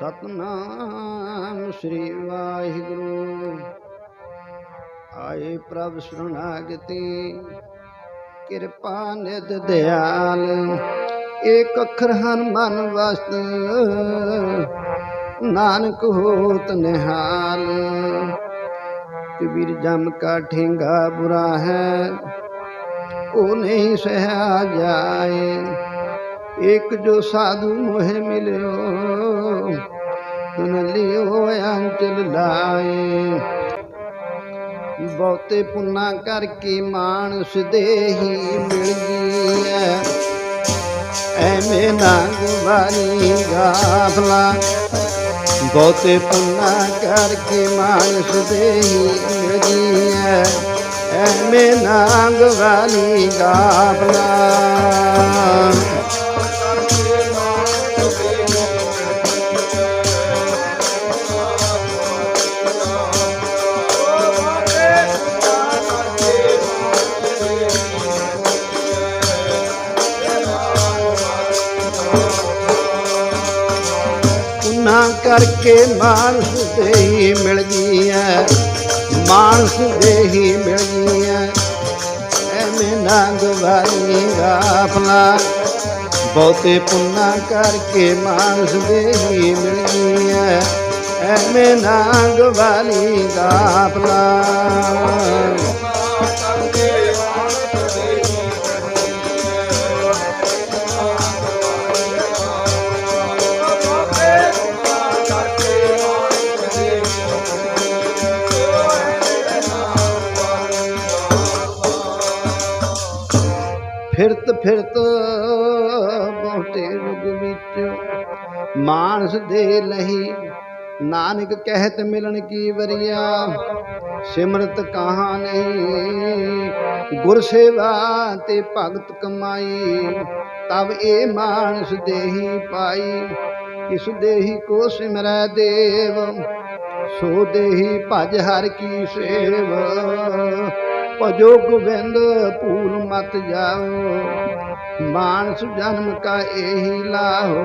ਸਤਨਾਮ ਸ੍ਰੀ ਵਾਹਿਗੁਰੂ। ਆਏ ਪ੍ਰਭ ਸ਼ਰਣਾਗਤੀ ਕਿਰਪਾ ਨਿਧ ਦਿਆਲ, ਏਕ ਅੱਖਰ ਹਨ ਮਨ ਵਸਤ, ਨਾਨਕ ਹੋਤ ਨਿਹਾਲ। ਕਬੀਰ ਜਮ ਕਾ ਠੇਂਗਾ ਬੁਰਾ ਹੈ, ਉਹ ਨਹੀਂ ਸਹਿਆ ਜਾਏ। ਇੱਕ ਜੋ ਸਾਧੂ ਮੋਹਿ ਮਿਲਿਓ, ਤੁਨ ਲਿਓ ਅੰਚਲ ਲਾਏ। ਬਹੁਤੇ ਪੁੰਨਾ ਕਰਕੇ ਮਾਨਸ ਦੇਹੀ ਮਿਲ ਗਈ ਐ। ਐਵੇਂ ਨਾਗ ਵਾਲੀ ਗਾਫਲਾ ਬਹੁਤੇ ਪੁੰਨਾ ਕਰਕੇ ਮਾਨਸ ਦੇਹੀ ਮਿਲ ਗਈ ਐ। ਐਵੇਂ ਨਾਗ ਵਾਲੀ ਗਾਫਲਾ ਕਰਕੇ ਮਾਨਸ ਦੇ ਹੀ ਮਿਲ ਗਈ ਐ ਮਾਨਸ ਦੇ ਹੀ ਮਿਲ ਗਈ ਐ ਐਵੇਂ ਨੰਗ ਵਾਲੀ ਗਾਫਲਾ ਬਹੁਤੇ ਪੁੰਨਾ ਕਰਕੇ ਮਾਨਸ ਦੇ ਹੀ ਮਿਲ ਗਈ ਐ ਐਵੇਂ ਨੰਗ ਵਾਲੀ ਗਾਫਲਾ ਫਿਰਤ ਫਿਰਤ ਬਹੁਤੇ ਰੁਗ ਵਿੱਚ ਮਾਨਸ ਦੇ ਲਹੀ। ਨਾਨਕ ਕਹਿਤ ਮਿਲਣ ਕੀ ਵਰਿਆ? ਸਿਮਰਤ ਕਹਾ ਨਹੀਂ? ਗੁਰ ਸੇਵਾ ਤੇ ਭਗਤ ਕਮਾਈ ਤਬ ਇਹ ਮਾਨਸ ਦੇਹੀ ਪਾਈ। ਇਸ ਦੇਹੀ ਕੋ ਸਿਮਰੈ ਦੇਵ? ਸੋ ਦੇਹੀ ਭਜ ਹਰ ਕੀ ਸੇਵਾ। ਭਜੋ ਗੋਬਿੰਦ ਭੂਲ ਮਤ ਜਾਓ। ਮਾਨਸ ਜਨਮ ਕਾ ਇਹੀ ਲਾਹੋ।